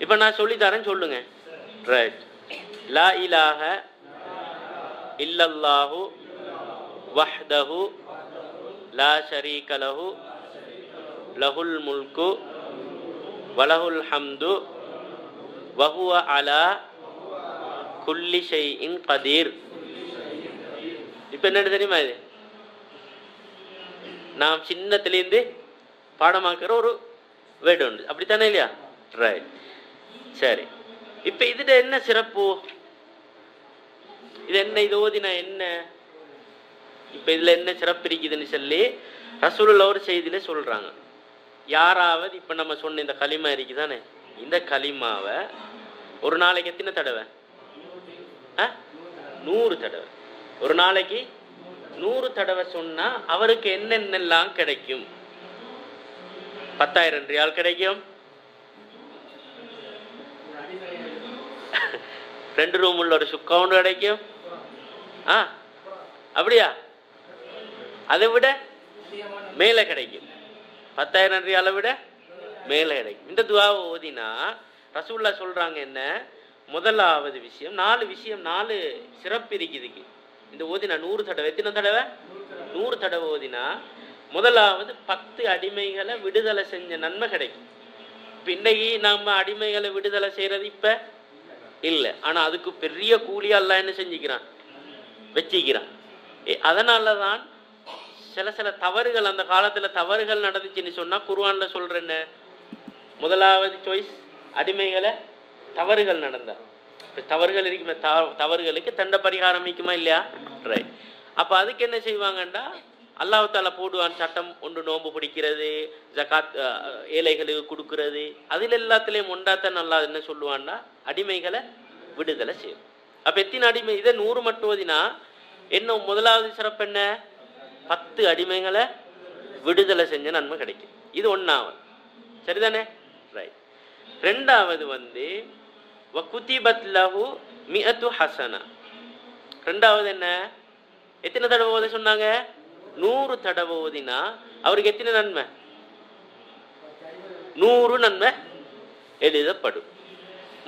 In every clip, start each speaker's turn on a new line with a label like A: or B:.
A: இப்போ நான் சொல்லி தரேன் சொல்லுங்க ரைட் லா இலாஹ இல்லல்லாஹு வஹ்தஹு லா ஷரீக லஹு லஹுல் முல்கு வலஹுல் ஹம்து வஹுவ அலா குல்லி ஷைஇன் கதீர் இப்போ என்னன்னு தெரியுமா இது? நாம் சின்னத்துலேருந்து பாடமாக்குற ஒரு வேர்டு உண்டு. அப்படித்தானே இல்லையா? ரைட் சரி. இப்போ இதுல என்ன சிறப்பு? இது என்ன இது ஓதினா என்ன? இப்போ இதுல என்ன சிறப்பு இருக்குதுன்னு சொல்லி ரசூலுல்லா ஒரு செய்தியில சொல்றாங்க. யாராவது இப்போ நம்ம சொன்ன இந்த களிமா இருக்குதானே? இந்த களிமாவை ஒரு நாளைக்கு எத்தனை தடவை? ஆ? நூறு தடவை. ஒரு நாளைக்கு நூறு தடவை சொன்னா அவருக்கு என்னென்னலாம் கிடைக்கும்? பத்தாயிரம் ரியால் கிடைக்கும். ரெண்டு ரூம் உள்ள ஒரு சுக்கவுண்ட் கிடைக்கும். ஆ? அப்படியா? அதை விட மேலே கிடைக்கும். பத்தாயிரம் ரியாலை விட மேலே கிடைக்கும். இந்த துவாவை ஓதினா ரசூல்லா சொல்கிறாங்க என்ன? முதலாவது விஷயம் நாலு விஷயம் நாலு சிறப்பு இருக்குதுக்கு இந்த ஓதினா நூறு தடவை. எத்தனை தடவை? நூறு தடவை ஓதினா முதலாவது பத்து அடிமைகளை விடுதலை செஞ்ச நன்மை கிடைக்கும். இப்ப இன்னைக்கு நம்ம அடிமைகளை விடுதலை செய்கிறது இப்போ இல்லை. ஆனால் அதுக்கு பெரிய கூலி அல்லாஹ் என்ன செஞ்சுக்கிறான்? வச்சுக்கிறான். ஏ, அதனால தான் சில சில தவறுகள் அந்த காலத்துல தவறுகள் நடந்துச்சுன்னு சொன்னா குர்ஆன்ல சொல்ற என்ன? முதலாவது சாய்ஸ் அடிமைகளை தவறுகள் நடந்தா. இப்போ தவறுகள் இருக்குமே தவறுகளுக்கு தண்ட பரிகாரம் இருக்குமா இல்லையா? ரைட் அப்ப அதுக்கு என்ன செய்வாங்கன்னா அல்லாஹால போடுவான் சட்டம் ஒன்று நோன்பு பிடிக்கிறது ஜகாத் ஏழைகளுக்கு கொடுக்கறது. அதில் எல்லாத்துலேயும் ஒன்றாத்தான் நல்லா என்ன சொல்லுவான்னா அடிமைகளை விடுதலை செய்யும். அப்போ எத்தனை அடிமை? இதை நூறு மட்டும் ஓதினா என்ன முதலாவது சிறப்பு என்ன? பத்து அடிமைகளை விடுதலை செஞ்ச நன்மை கிடைக்கும். இது ஒன்றாவது சரிதானே? ரைட் ரெண்டாவது வந்து வகுதிபத் லஹு மிஅத்து ஹசனா. ரெண்டாவது என்ன? எத்தனை தடவை ஓத சொன்னாங்க? நூறு தடவை ஓதினா அவருக்கு எத்தனை நன்மை? நூறு நன்மை எழுதப்படும்.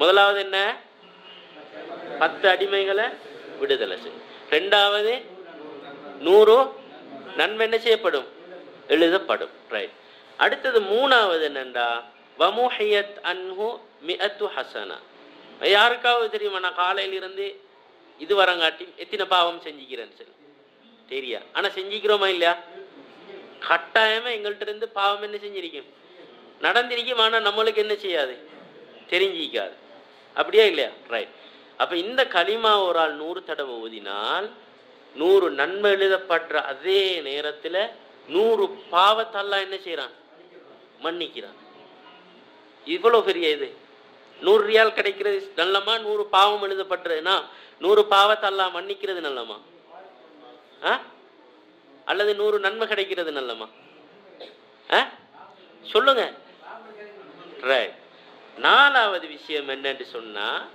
A: முதலாவது என்ன? பத்து அடிமைகளை விடுதலை செய்யும் ரெண்டாவது நூறு நன்மை என்ன செய்யப்படும்? எழுதப்படும். ரைட் அடுத்தது மூணாவது என்னண்டா? வமுஹியத் அன்ஹு மிஅத்து ஹசனா. யாருக்காவது தெரியுமா? நான் காலையில இருந்து இது வரங்காட்டி எத்தனை பாவம் செஞ்சுக்கிறேன்னு சொல்லி. தெரியா ஆனா செஞ்சுக்கிறோமா இல்லையா? கட்டாயமா எங்கள்கிட்ட இருந்து பாவம் என்ன செஞ்சிருக்கும்? நடந்திருக்கும் ஆனா நம்மளுக்கு என்ன செய்யாது? தெரிஞ்சிக்காது. அப்படியா இல்லையா? ரைட் அப்ப இந்த களிமா ஒரு ஆள் நூறு தடவை ஓதினால் நூறு நன்மை எழுதப்படுற அதே நேரத்துல நூறு பாவத்தெல்லாம் என்ன செய்யறான் மன்னிக்கிறான். இவ்வளவு பெரிய இது. நூறு ரியால் கிடைக்கிறது நல்லமா? நூறு பாவம் எழுதப்பட்டதுன்னா நூறு பாவத்தெல்லாம் மன்னிக்கிறது நல்லமா? அல்லது நூறு நன்மை கிடைக்கிறது நல்லமா ஆ? சொல்லுங்க. ரைட் நாலாவது விஷயம் என்னன்னு சொன்னா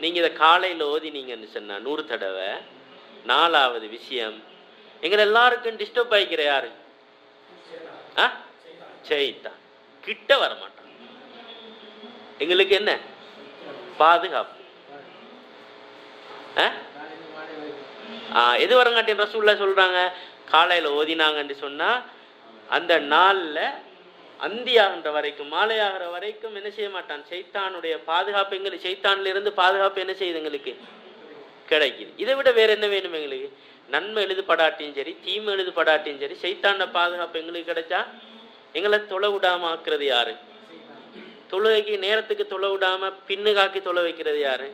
A: நீங்க இதை காலையில ஓதினீங்கன்னு சொன்னா நூறு தடவை. நாலாவது விஷயம் எங்களை எல்லாருக்கும் டிஸ்டர்ப் ஆகிக்கிற யாரு? ஆ? செய்தான் கிட்ட வர மாட்டான் எங்களுக்கு என்ன? பாதுகாப்பு. ஆ? எது வரங்காட்டின் ரசூல்லா சொல்றாங்க? காலையில ஓதினாங்கன்னு சொன்னா அந்த நாள்ல அந்தியாகின்ற வரைக்கும் மாலையாகிற வரைக்கும் என்ன செய்ய மாட்டான்? சைத்தானுடைய பாதுகாப்பு எங்களுக்கு சைத்தான்ல இருந்து பாதுகாப்பு என்ன செய்யுது எங்களுக்கு? கிடைக்குது. இதை விட வேற என்ன வேணும் எங்களுக்கு? நன்மை எழுதுபடாட்டியும் சரி தீமை எழுதுபடாட்டியும் சரி சைத்தான பாதுகாப்பு எங்களுக்கு கிடைச்சா எங்களை தொலை விடாம ஆக்குறது யாரு? தொழுகைக்கு நேரத்துக்கு தொலை விடாம பின்னு காக்கி தொலை வைக்கிறது யாரு?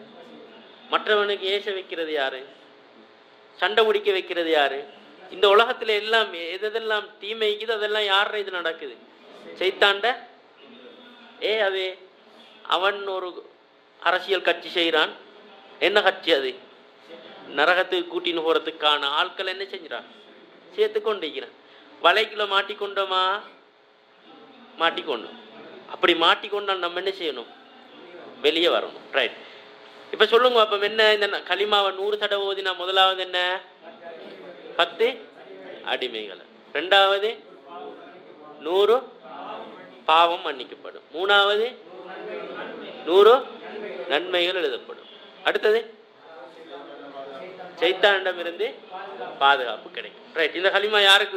A: மற்றவனுக்கு ஏச வைக்கிறது யாரு? சண்டை முடிக்க வைக்கிறது யாரு? இந்த உலகத்துல எல்லாம் எதெல்லாம் தீமைக்குது அதெல்லாம் யார இது நடக்குது? செய்தாண்ட ஏ அது அவன் ஒரு அரசியல் கட்சி செய்கிறான் என்ன கட்சி அது? நரகத்துக்கு கூட்டின்னு போறதுக்கான ஆட்கள் என்ன செஞ்சான் சேர்த்து கொண்டிருக்கிறான். வலைக்குள்ள மாட்டிக்கொண்டோமா? மாட்டிக்கொண்டோம் அப்படி மாட்டிக்கொண்டால் நம்ம என்ன செய்யணும்? வெளியே வரணும். ரைட் இப்ப சொல்லுங்க அப்ப என்ன இந்த களிமாவை நூறு தடவை ஓதினா முதலாவது என்ன? பத்து. அடிமைகள். ரெண்டாவது நூறு. பாவம் மன்னிக்கப்படும். மூணாவது நூறு. நன்மைகள் எழுதப்படும். அடுத்தது சைத்தானிடம் இருந்து பாதுகாப்பு கிடைக்கும். ரைட் இந்த களிமா யாருக்கு